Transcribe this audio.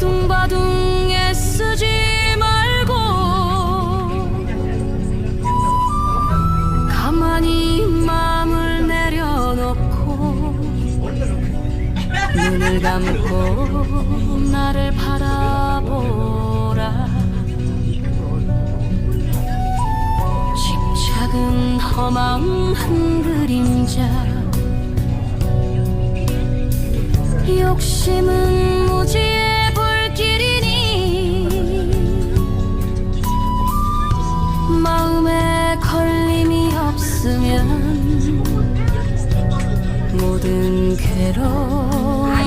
바둥바둥 애쓰지 말고 가만히 마음을 내려놓고 눈을 감고 나를 바라보라. 집착은 험한 한 그림자. 욕심은 마음에 걸림이 없으면 모든 괴로움